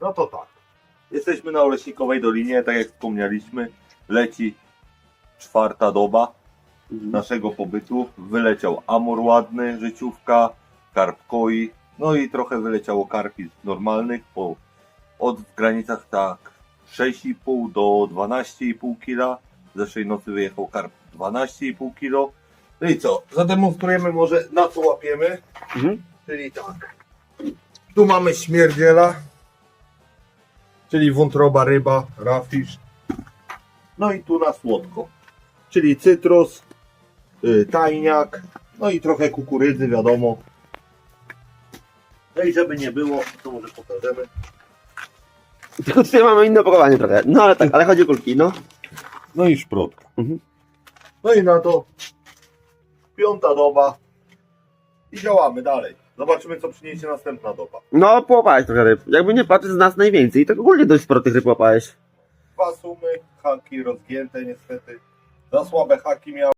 No to tak. Jesteśmy na Oleśnikowej Dolinie, tak jak wspomnieliśmy. Leci czwarta doba naszego pobytu. Wyleciał Amur ładny, życiówka, karp koi. No i trochę wyleciało karpi normalnych po od w granicach tak 6,5 do 12,5 kg. Zeszłej nocy wyjechał karp 12,5 kg. No i co? Zademonstrujemy może na co łapiemy. Mhm. Czyli tak. Tu mamy śmierdziela, czyli wątroba ryba, rafisz. No i tu na słodko, czyli cytrus, y, tajniak, no i trochę kukurydzy, wiadomo. No i żeby nie było, to może pokażemy. Tylko tutaj mamy inne opakowanie trochę. No ale tak, ale chodzi o kulki, no. No i szprotka. Mhm. No i na to piąta doba i działamy dalej. Zobaczymy co przyniesie następna doba. No, połapałeś trochę ryb. Jakby nie patrzeć z nas najwięcej, to ogólnie dość sporo tych ryb łapałeś. Dwa sumy, haki rozgięte niestety. Za słabe haki miał.